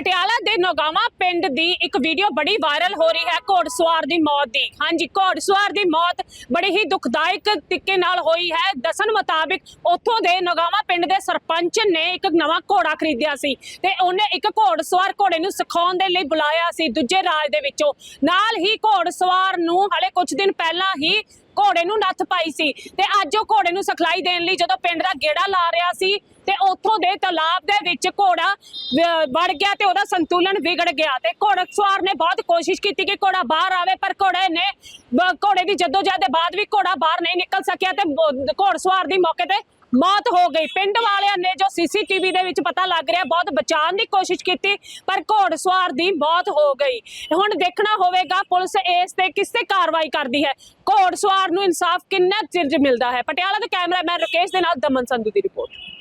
ਨੋਗਾਵਾ ਪਿੰਡ ਦੀ ਇੱਕ ਵੀਡੀਓ ਬੜੀ ਵਾਇਰਲ ਹੋ ਰਹੀ ਹੈ ਘੋੜਸਵਾਰ ਦੀ ਮੌਤ ਦੀ। ਹਾਂਜੀ ਘੋੜਸਵਾਰ ਦੀ ਮੌਤ ਬੜੀ ਹੀ ਦੁਖਦਾਇਕ ਤਰੀਕੇ ਨਾਲ ਹੋਈ ਹੈ। ਦੱਸਣ ਮੁਤਾਬਿਕ ਉੱਥੋਂ ਦੇ ਨੋਗਾਵਾ ਪਿੰਡ ਦੇ ਸਰਪੰਚ ਨੇ ਇੱਕ ਨਵਾਂ ਘੋੜਾ ਖਰੀਦਿਆ ਸੀ ਤੇ ਉਹਨੇ ਇੱਕ ਘੋੜਸਵਾਰ ਘੋੜੇ ਨੂੰ ਸਿਖਾਉਣ ਦੇ ਲਈ ਬੁਲਾਇਆ ਸੀ। ਦੂਜੇ ਰਾਜ ਦੇ ਵਿੱਚੋਂ ਨਾਲ ਹੀ ਘੋੜਸਵਾਰ ਨੂੰ ਹਲੇ ਕੁਝ ਦਿਨ ਪਹਿਲਾਂ ਹੀ ਘੋੜੇ ਨੂੰ ਨੱਥ ਪਾਈ ਸੀ ਤੇ ਅੱਜ ਉਹ ਘੋੜੇ ਨੂੰ ਸਿਖਲਾਈ ਦੇਣ ਲਈ ਜਦੋਂ ਪਿੰਡ ਦਾ ਗੇੜਾ ਲਾ ਰਿਹਾ ਸੀ ਤੇ ਉੱਥੋਂ ਦੇ ਤਾਲਾਬ ਦੇ ਵਿੱਚ ਘੋੜਾ ਵੜ ਗਿਆ ਤੇ ਉਹਦਾ ਸੰਤੁਲਨ ਵਿਗੜ ਗਿਆ ਤੇ ਘੋੜਸਵਾਰ ਨੇ ਬਹੁਤ ਕੋਸ਼ਿਸ਼ ਕੀਤੀ ਕਿ ਘੋੜਾ ਬਾਹਰ ਆਵੇ, ਪਰ ਘੋੜੇ ਨੇ ਘੋੜੇ ਦੀ ਜਦੋਜਹਿਦ ਦੇ ਬਾਅਦ ਵੀ ਘੋੜਾ ਬਾਹਰ ਨਹੀਂ ਨਿਕਲ ਸਕਿਆ ਤੇ ਘੋੜਸਵਾਰ ਦੀ ਮੌਕੇ ਤੇ ਮੌਤ ਹੋ ਗਈ। ਪਿੰਡ ਵਾਲਿਆਂ ਨੇ ਜੋ ਸੀਸੀਟੀਵੀ ਦੇ ਵਿੱਚ ਪਤਾ ਲੱਗ ਰਿਹਾ, ਬਹੁਤ ਬਚਾਉਣ ਦੀ ਕੋਸ਼ਿਸ਼ ਕੀਤੀ, ਪਰ ਘੋੜਸਵਾਰ ਦੀ ਮੌਤ ਹੋ ਗਈ। ਹੁਣ ਦੇਖਣਾ ਹੋਵੇਗਾ ਪੁਲਿਸ ਇਸ ਤੇ ਕਿਸ ਤੇ ਕਾਰਵਾਈ ਕਰਦੀ ਹੈ। ਘੋੜਸਵਾਰ ਨੂੰ ਇਨਸਾਫ ਕਿੰਨਾ ਚਿਰ ਮਿਲਦਾ ਹੈ? ਪਟਿਆਲਾ ਦੇ ਕੈਮਰਾਮੈਨ ਰਕੇਸ਼ ਦੇ ਨਾਲ ਦਮਨ ਸੰਧੂ ਦੀ ਰਿਪੋਰਟ।